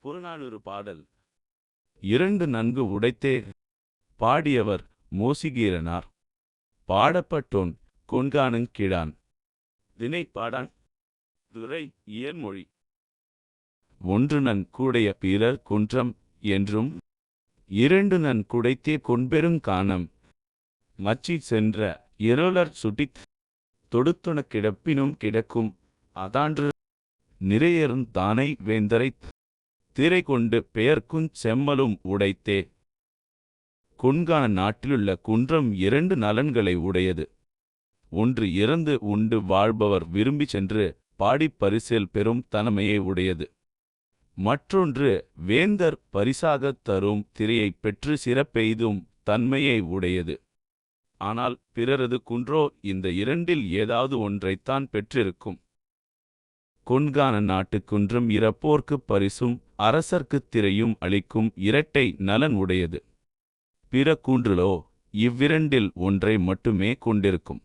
புறநானூறு பாடல். இரண்டு நன்கு உடைத்தே பாடியவர் மோசிகீரனார். பாடப்பட்டோன் கொன்கானங் கிழான். தினை பாடான் துறை இயன்மொழி. ஒன்று நன் கூடைய பீரர் குன்றம் என்றும் இரண்டு நன் குடைத்தே கொன்பெருங் காணம். மச்சி சென்ற இருளர் சுட்டித் தொடுத்துண கிடப்பினும் கிடக்கும். அதான்று நிறையறுந் தானை வேந்தரைத் திரை கொண்டு பெயர்க்குஞ் செம்மலும் உடைத்தே. கொண்கான நாட்டிலுள்ள குன்றம் இரண்டு நலன்களை உடையது. ஒன்று இறந்து உண்டு வாழ்பவர் விரும்பி சென்று பாடிப் பரிசில் பெறும் தனமையை உடையது. மற்றொன்று வேந்தர் பரிசாகத் தரும் திரையைப் பெற்று சிறப்பெய்தும் தன்மையை உடையது. ஆனால் பிறரது குன்றோ இந்த இரண்டில் ஏதாவது ஒன்றைத்தான் பெற்றிருக்கும். கொன்கான நாட்டுக்குன்றும் இறப்போர்க்குப் பரிசும் அரசர்க்குத் திரையும் அளிக்கும் இரட்டை நலன் உடையது. பிற கூன்றுலோ இவ்விரண்டில் ஒன்றை மட்டுமே கொண்டிருக்கும்.